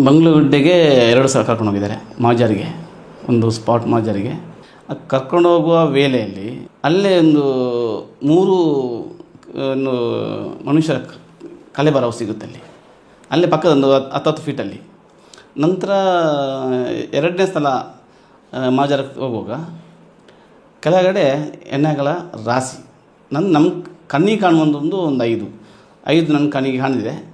ಮಂಗಳೂರುಡ್ಡೆಗೆ ಎರಡು ಸಲ ಕರ್ಕೊಂಡು ಹೋಗಿದ್ದಾರೆ ಮಾಜಾರಿಗೆ ಒಂದು ಸ್ಪಾಟ್ ಮಾಜಾರಿಗೆ ಕರ್ಕೊಂಡು ಹೋಗುವ ವೇಳೆಯಲ್ಲಿ ಅಲ್ಲೇ ಒಂದು ಮೂರು, ಒಂದು ಮನುಷ್ಯರ ಕಲೆ ಕಲೆಬರವು ಸಿಗುತ್ತೆ ಅಲ್ಲಿ. ಅಲ್ಲೇ ಪಕ್ಕದ ಒಂದು ಹತ್ತು ಫೀಟಲ್ಲಿ ನಂತರ ಎರಡನೇ ಸಲ ಮಾಜಾರಕ್ಕೆ ಹೋಗುವಾಗ ಕೆಳಗಡೆ ಎಣ್ಣೆಗಳ ರಾಶಿ. ನನ್ನ ನಮ್ಮ ಕಣ್ಣಿಗೆ ಕಾಣುವಂಥದ್ದು ಒಂದು ಐದು. ಐದು ನನ್ನ ಕಣ್ಣಿಗೆ ಕಾಣಿದೆ.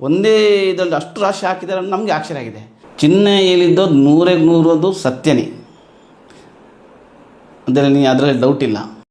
ಒಂದೇ ಇದರಲ್ಲಿ ಅಷ್ಟು ರಾಶಿ ಹಾಕಿದ್ದಾರೆ ನಮಗೆ ಆಶ್ಚರ್ಯ ಆಗಿದೆ. ಚಿನ್ನ ಹೇಳಿದ್ದು ನೂರೇ ನೂರದು ಸತ್ಯನೇ. ಅದರಲ್ಲಿ ನೀ ಅದರಲ್ಲಿ ಡೌಟ್ ಇಲ್ಲ.